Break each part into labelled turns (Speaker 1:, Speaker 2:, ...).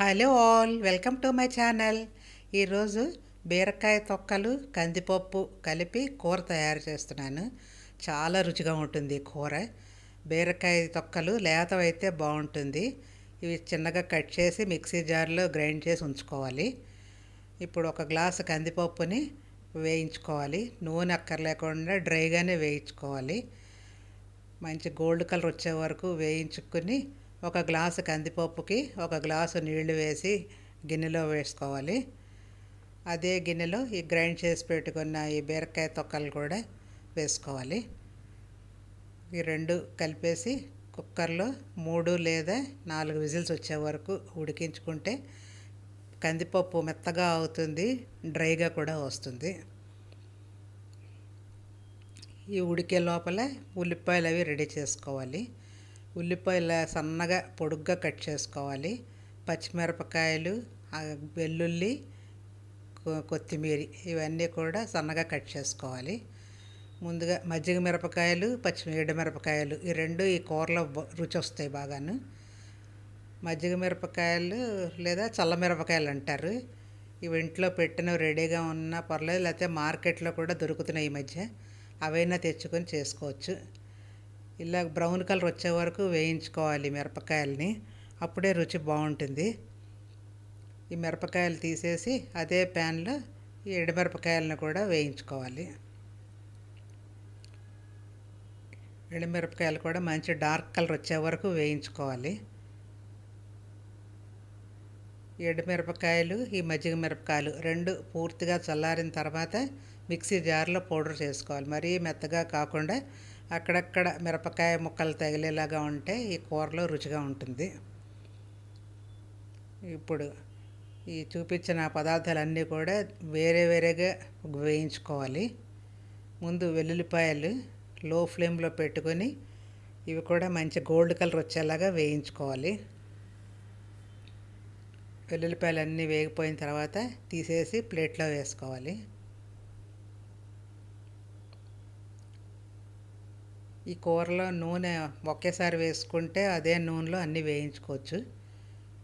Speaker 1: Hello all welcome to my channel. ఈరోజు బీరకాయ తొక్కలు కందిపప్పు కలిపి కూర తయారు చేస్తున్నాను. చాలా రుచిగా ఉంటుంది ఈ కూర. బీరకాయ తొక్కలు లేతవైతే బాగుంటుంది. ఇవి చిన్నగా కట్ చేసి మిక్సీ జార్లో గ్రైండ్ చేసి ఉంచుకోవాలి. ఇప్పుడు ఒక గ్లాసు కందిపప్పుని వేయించుకోవాలి. నూనె అక్కర్లేకుండా డ్రైగానే వేయించుకోవాలి. మంచి గోల్డ్ కలర్ వచ్చే వరకు వేయించుకుని ఒక గ్లాసు కందిపప్పుకి ఒక గ్లాసు నీళ్ళు వేసి గిన్నెలో వేసుకోవాలి. అదే గిన్నెలో ఈ గ్రైండ్ చేసి పెట్టుకున్న ఈ బీరకాయ తొక్కలు కూడా వేసుకోవాలి. ఈ రెండు కలిపేసి కుక్కర్లో మూడు లేదా నాలుగు విజిల్స్ వచ్చే వరకు ఉడికించుకుంటే కందిపప్పు మెత్తగా అవుతుంది డ్రైగా కూడా వస్తుంది. ఈ ఉడికే లోపల ఉల్లిపాయలు అవి రెడీ చేసుకోవాలి. ఉల్లిపాయలు సన్నగా పొడుగ్గా కట్ చేసుకోవాలి. పచ్చిమిరపకాయలు వెల్లుల్లి కొత్తిమీర ఇవన్నీ కూడా సన్నగా కట్ చేసుకోవాలి. ముందుగా మజ్జిగ మిరపకాయలు పచ్చి మిరపకాయలు ఈ రెండు ఈ కూరలో రుచి వస్తాయి బాగాను. మజ్జిగ మిరపకాయలు లేదా చల్ల మిరపకాయలు అంటారు. ఇవి ఇంట్లో పెట్టినవి రెడీగా ఉన్నా పర్లేదు లేకపోతే మార్కెట్లో కూడా దొరుకుతున్నాయి ఈ మధ్య. అవైనా తెచ్చుకొని చేసుకోవచ్చు. ఇలా బ్రౌన్ కలర్ వచ్చే వరకు వేయించుకోవాలి మిరపకాయలని. అప్పుడే రుచి బాగుంటుంది. ఈ మిరపకాయలు తీసేసి అదే ప్యాన్లో ఈ ఎండుమిరపకాయలను కూడా వేయించుకోవాలి. ఎండుమిరపకాయలు కూడా మంచి డార్క్ కలర్ వచ్చే వరకు వేయించుకోవాలి. ఎండుమిరపకాయలు ఈ మజ్జిగ మిరపకాయలు రెండు పూర్తిగా చల్లారిన తర్వాత మిక్సీ జార్లో పౌడర్ చేసుకోవాలి. మరీ మెత్తగా కాకుండా అక్కడక్కడ మిరపకాయ ముక్కలు తగిలేలాగా ఉంటే ఈ కూరలో రుచిగా ఉంటుంది. ఇప్పుడు ఈ చూపించిన పదార్థాలన్నీ కూడా వేరే వేరేగా వేయించుకోవాలి. ముందు వెల్లుల్లిపాయలు లో ఫ్లేమ్లో పెట్టుకొని ఇవి కూడా మంచి గోల్డ్ కలర్ వచ్చేలాగా వేయించుకోవాలి. వెల్లుల్లిపాయలు అన్నీ వేగిపోయిన తర్వాత తీసేసి ప్లేట్లో వేసుకోవాలి. ఈ కూరలో నూనె ఒకేసారి వేసుకుంటే అదే నూనెలో అన్నీ వేయించుకోవచ్చు.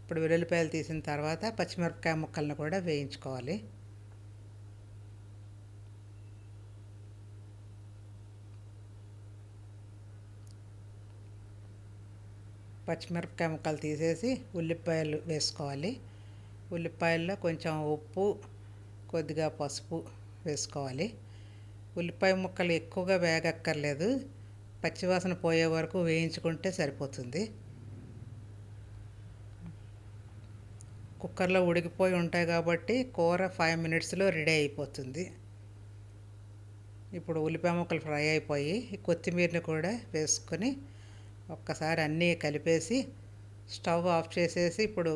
Speaker 1: ఇప్పుడు వెల్లుల్లిపాయలు తీసిన తర్వాత పచ్చిమిరపకాయ ముక్కలను కూడా వేయించుకోవాలి. పచ్చిమిరపకాయ ముక్కలు తీసేసి ఉల్లిపాయలు వేసుకోవాలి. ఉల్లిపాయల్లో కొంచెం ఉప్పు కొద్దిగా పసుపు వేసుకోవాలి. ఉల్లిపాయ ముక్కలు ఎక్కువగా వేగక్కర్లేదు. పచ్చివాసన పోయే వరకు వేయించుకుంటే సరిపోతుంది. కుక్కర్లో ఉడికిపోయి ఉంటాయి కాబట్టి కూర ఫైవ్ మినిట్స్లో రెడీ అయిపోతుంది. ఇప్పుడు ఉల్లిపాయ ముక్కలు ఫ్రై అయిపోయి కొత్తిమీరని కూడా వేసుకొని ఒక్కసారి అన్నీ కలిపేసి స్టవ్ ఆఫ్ చేసేసి ఇప్పుడు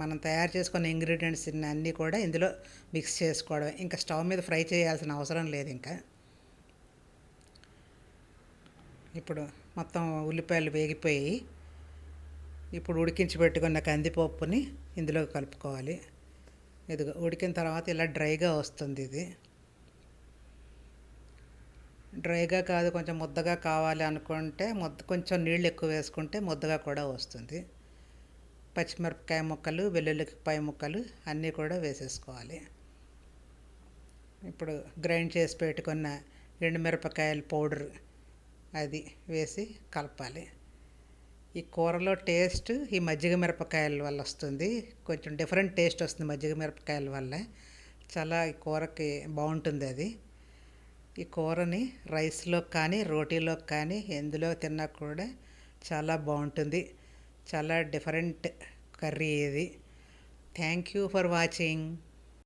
Speaker 1: మనం తయారు చేసుకున్న ఇంగ్రీడియంట్స్ అన్నీ కూడా ఇందులో మిక్స్ చేసుకోవడం ఇంకా స్టవ్ మీద ఫ్రై చేయాల్సిన అవసరం లేదు ఇంకా. ఇప్పుడు మొత్తం ఉల్లిపాయలు వేగిపోయి ఇప్పుడు ఉడికించి పెట్టుకున్న కందిపప్పుని ఇందులో కలుపుకోవాలి. ఇదిగో ఉడికిన తర్వాత ఇలా డ్రైగా వస్తుంది ఇది. డ్రైగా కాదు కొంచెం ముద్దగా కావాలి అనుకుంటే ముద్ద కొంచెం నీళ్ళు ఎక్కువ వేసుకుంటే ముద్దగా కూడా వస్తుంది. పచ్చిమిరపకాయ ముక్కలు వెల్లుల్లిపాయ ముక్కలు అన్నీ కూడా వేసేసుకోవాలి. ఇప్పుడు గ్రైండ్ చేసి పెట్టుకున్న ఎండుమిరపకాయల పౌడర్ అది వేసి కలపాలి. ఈ కూరలో టేస్ట్ ఈ మజ్జిగ మిరపకాయల వల్ల వస్తుంది. కొంచెం డిఫరెంట్ టేస్ట్ వస్తుంది మజ్జిగ మిరపకాయల వల్ల. చాలా ఈ కూరకి బాగుంటుంది అది. ఈ కూరని రైస్లో కానీ రోటీలో కానీ ఎందులో తిన్నా కూడా చాలా బాగుంటుంది. చాలా డిఫరెంట్ కర్రీ ఇది. Thank you for watching.